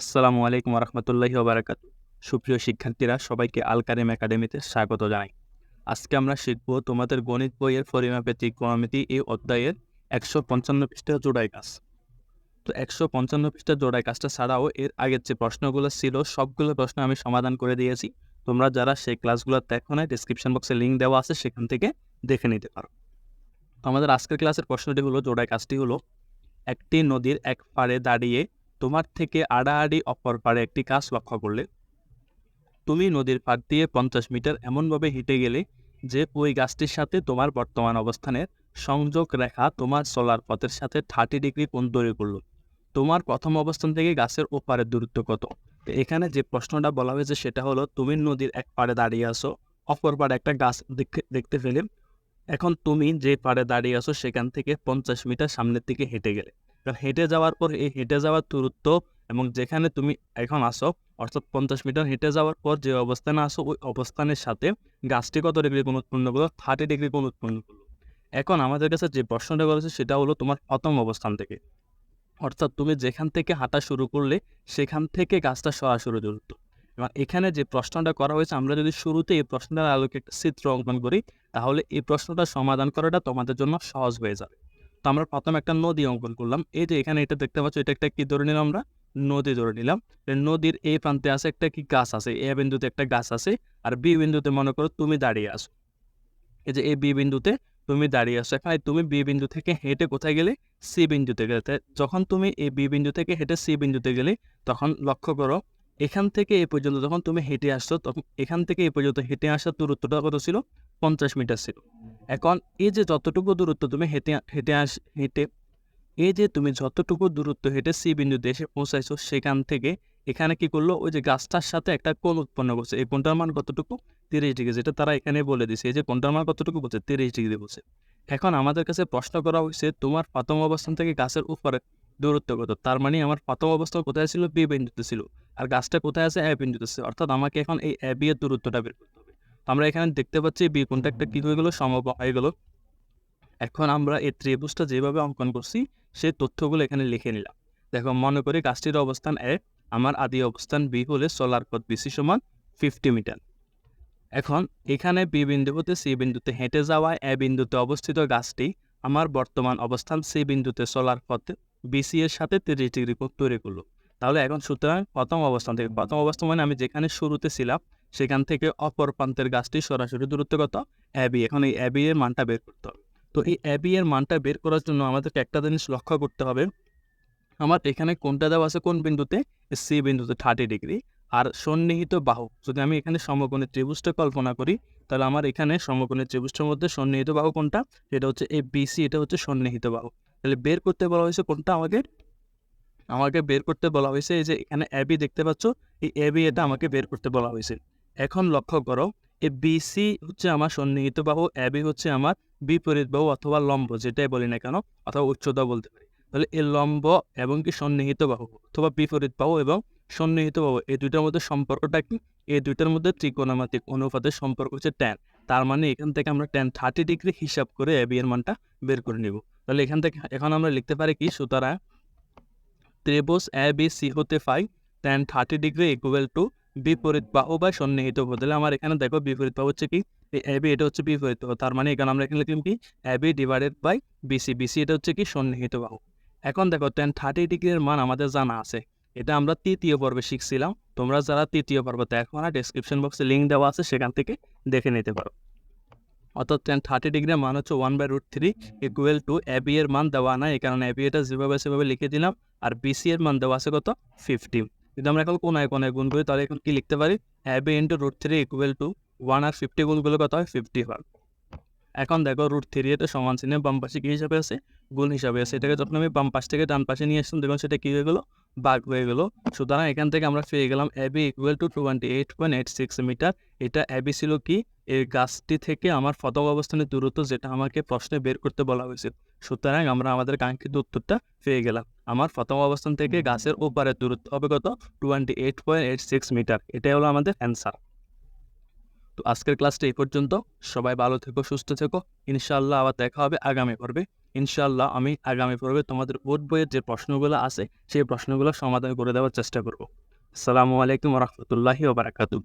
আসসালামু আলাইকুম রহমতুল্লাহি ওবরাকাত সুপ্রিয় শিক্ষার্থীরা, সবাইকে আল কারিম একাডেমিতে স্বাগত জানাই। আজকে আমরা শিখব তোমাদের গণিত বইয়ের পরিমাপে ত্রিকোণমিতি এই অধ্যায়ের একশো পঞ্চান্ন পৃষ্ঠা জোড়াই কাজ। তো একশো পঞ্চান্ন পৃষ্ঠা জোড়াই কাজটা ছাড়াও এর আগের যে প্রশ্নগুলো ছিল, সবগুলো প্রশ্ন আমি সমাধান করে দিয়েছি। তোমরা যারা সেই ক্লাসগুলো দেখো না ডিসক্রিপশন বক্সে লিঙ্ক দেওয়া আছে, সেখান থেকে দেখে নিতে পারো। আমাদের আজকের ক্লাসের প্রশ্নটি হলো জোড়াই কাজটি হলো, একটি নদীর এক পাড়ে দাঁড়িয়ে তোমার থেকে আড়াআড়ি অপর পাড়ে একটি গাছ লক্ষ্য করলে। তুমি নদীর পাড় দিয়ে পঞ্চাশ মিটার এমনভাবে হেঁটে গেলে যে ওই গাছটির সাথে তোমার বর্তমান অবস্থানের সংযোগ রেখা তোমার সোলার পথের সাথে থার্টি ডিগ্রি কোণ তৈরি করল। তোমার প্রথম অবস্থান থেকে গাছের ওপারের দূরত্ব কত? তো এখানে যে প্রশ্নটা বলা হয়েছে সেটা হলো, তুমি নদীর এক পাড়ে দাঁড়িয়ে আসো অপর পাড়ে একটা গাছ দেখে- দেখতে পেলে। এখন তুমি যে পাড়ে দাঁড়িয়ে আছো সেখান থেকে পঞ্চাশ মিটার সামনের দিকে হেঁটে গেলে। কারণ হেঁটে যাওয়ার পর এই হেঁটে যাওয়ার দূরত্ব এবং যেখানে তুমি এখন আসো অর্থাৎ পঞ্চাশ মিটার হেঁটে যাওয়ার পর যে অবস্থানে আসো ওই অবস্থানের সাথে গাছটি কত ডিগ্রি কোণ উৎপন্ন করল? থার্টি ডিগ্রি কোণ উৎপন্ন করল। এখন আমাদের কাছে যে প্রশ্নটা করেছে সেটা হলো তোমার প্রথম অবস্থান থেকে। অর্থাৎ তুমি যেখান থেকে হাঁটা শুরু করলে, সেখান থেকে গাছটা সরাসরি দূরত্ব এবং এখানে যে প্রশ্নটা করা হয়েছে, আমরা যদি শুরুতে এই প্রশ্নটার আলোকে চিত্র অঙ্কন করি, তাহলে এই প্রশ্নটা সমাধান করাটা তোমাদের জন্য সহজ হয়ে যাবে। তো আমরা প্রথমে একটা নদী অঙ্কন করলাম। এই যে এখানে এটা দেখতে পাচ্ছ, এটা একটা কি ধরে নিলাম আমরা? নদী ধরে নিলাম। নদীর এই প্রান্তে আছে একটা কি গাছ আছে? এ বিন্দুতে একটা গাছ আছে আর বি বিন্দুতে মনে করো তুমি দাঁড়িয়ে আছো। এই যে এই বি বিন্দুতে তুমি দাঁড়িয়ে আছো। এখানে তুমি বি বিন্দু থেকে হেঁটে কোথায় গেলে? সি বিন্দুতে গেলে। যখন তুমি এই বি বিন্দু থেকে হেঁটে সি বিন্দুতে গেলে, তখন লক্ষ্য করো, এখান থেকে এই পর্যন্ত যখন তুমি হেঁটে আসছো, তখন এখান থেকে এই পর্যন্ত হেঁটে আসার দূরত্বটা কত ছিল? পঞ্চাশ মিটার ছিল। এখন এই যে যতটুকু দূরত্ব তুমি হেঁটে হেঁটে আস, হেঁটে, এই যে তুমি যতটুকু দূরত্ব হেঁটে সি বিন্দুতে এসে পৌঁছাইছো, সেখান থেকে এখানে কি করল? ওই যে গাছটার সাথে একটা কোণ উৎপন্ন করছে। এই কোণটার মান কতটুকু? তিরিশ ডিগ্রি, যেটা তারা এখানে বলে দিছে। এই যে কোণটার মান কতটুকু বলছে? তিরিশ ডিগ্রি বলছে। এখন আমাদের কাছে প্রশ্ন করা হয়েছে তোমার প্রথম অবস্থান থেকে গাছের উপরে দূরত্ব কত? তার মানে আমার প্রথম অবস্থান কোথায় ছিল? বি বিন্দুতে ছিল। আর গাছটা কোথায় আছে? এ বিন্দুতে আছে অর্থাৎ আমাকে এখন এই এ বি এর দূরত্বটা বের করতে আমরা এখানে দেখতে পাচ্ছি বি একটা কি হয়ে গেলো সমবাহ হয়ে গেলো। এখন আমরা এই ত্রিভুজটা যেভাবে অঙ্কন করছি, সেই তথ্যগুলো এখানে লিখে নিলাম। দেখো, মনে করি গাছটির অবস্থান এ, আমার আদি অবস্থান বি হলে সোলার পথ বিসি সমান ফিফটি মিটার এখন এখানে বি বিন্দু হতে সি বিন্দুতে হেঁটে যাওয়া এ বিন্দুতে অবস্থিত গাছটি আমার বর্তমান অবস্থান সি বিন্দুতে সোলার পথে বিসি এর সাথে তিরিশ ডিগ্রি কোণ তৈরি করল। তাহলে এখন সুতরাং প্রথম অবস্থান থেকে, প্রথম অবস্থান মানে আমি যেখানে শুরুতে ছিলাম সেখান থেকে অপর প্রান্তের গাছটি সরাসরি দূরত্ব কত? এবি এখন এই এবি এর মানটা বের করতে হবে। তো এই এবি এর মানটা বের করার জন্য আমাদেরকে একটা জিনিস লক্ষ্য করতে হবে। আমার এখানে কোনটা দেওয়া আছে? কোন বিন্দুতে? সি বিন্দুতে থার্টি ডিগ্রি আর সন্নিহিত বাহু, যদি আমি এখানে সমকোণের ত্রিভুজটা কল্পনা করি, তাহলে আমার এখানে সমকোণের ত্রিভুজটার মধ্যে সন্নিহিত বাহু কোনটা? সেটা হচ্ছে এই বিসি এটা হচ্ছে সন্নিহিত বাহু। তাহলে বের করতে বলা হয়েছে কোনটা আমাকে? আমাকে বের করতে বলা হয়েছে এই যে এখানে অ্যাবি দেখতে পাচ্ছ, এই এবি এটা আমাকে বের করতে বলা হয়েছে। এখন লক্ষ্য করো এই বিসি হচ্ছে আমার সন্নিহিত বাহু এবি হচ্ছে আমার বিপরীত বাহু অথবা লম্ব, যেটাই বলি না কেন, অথবা উচ্চতা বলতে পারি। তাহলে এই লম্ব এবং কি সন্নিহিত বাহু, অথবা বিপরীত বাহু এবং সন্নিহিত বাহু, এই দুইটার মধ্যে সম্পর্কটা কি? এই দুইটার মধ্যে ত্রিকোণামাত্রিক অনুপাতের সম্পর্ক হচ্ছে ট্যান তার মানে এখান থেকে আমরা ট্যান থার্টি ডিগ্রি হিসাব করে এবি এর মানটা বের করে নিব। তাহলে এখান থেকে এখন আমরা লিখতে পারি কি? সুতরাং ত্রিভুজ এ বি সি হতে পাই tan thirty degree equal to বিপরীত বাহু বা সন্নিহিত বাহু তাহলে আমার এখানে দেখো বিপরীত বাহু হচ্ছে কি? এই এ বি এটা হচ্ছে বিপরীত। বাহু তার মানে এখানে আমরা এখানে লিখলাম কি? A B divided by BC BC এটা হচ্ছে কি? সন্নিহিত বাহু এখন দেখো টেন থার্টি ডিগ্রির মান আমাদের জানা আছে। এটা আমরা তৃতীয় পর্বে শিখছিলাম। তোমরা যারা তৃতীয় পর্ব দেখো না ডিসক্রিপশন বক্সে লিঙ্ক দেওয়া আছে, সেখান থেকে দেখে নিতে পারো। অর্থাৎ টেন থার্টি ডিগ্রির মান হচ্ছে one by root three equal to A B এর মান দেওয়া নাই। এই কারণে এ বি এটা যেভাবে সেভাবে লিখে দিলাম। আর বিসি এর মান দেওয়া আছে কত? ফিফটি যদি আমরা এখন কোনায় কোনায় গুণ করি, তাহলে এখন কি লিখতে পারি? B into root three equal to one R fifty গুণগুলো কত হয়? ফিফটি হয়। এখন দেখো রুট থ্রি এটা সমান চিহ্নে বাম পাশে কী হিসাবে আছে? গুণ হিসাবে আছে। এটাকে যখন আমি বাম পাশ থেকে ডান পাশে নিয়ে আসলাম দেখুন সেটা কী হয়ে গেলো? বাঘ হয়ে গেলো। সুতরাং এখান থেকে আমরা পেয়ে গেলাম AB equal to twenty eight point eight six metre এটা এবি ছিল কি? এই গাছটি থেকে আমার প্রথম অবস্থানের দূরত্ব যেটা আমাকে প্রশ্নে বের করতে বলা হয়েছে সুতরাং আমরা আমাদের কাঙ্ক্ষিত উত্তরটা পেয়ে গেলাম। আমার প্রথম অবস্থান থেকে গাছের ওপারের দূরত্ব হবে কত twenty eight point eight six metre এটাই হলো আমাদের অ্যান্সার তো আজকের ক্লাসটা এই পর্যন্ত। সবাই ভালো থেকো সুস্থ থেকো। ইনশাআল্লাহ আবার দেখা হবে আগামী পর্বে। ইনশাআল্লাহ আমি আগামী পর্বে তোমাদের বোধ বইয়ের যে প্রশ্নগুলো আছে সেই প্রশ্নগুলো সমাধান করে দেওয়ার চেষ্টা করব। আসসালামু আলাইকুম রহমতুল্লাহি ওবরাকাতু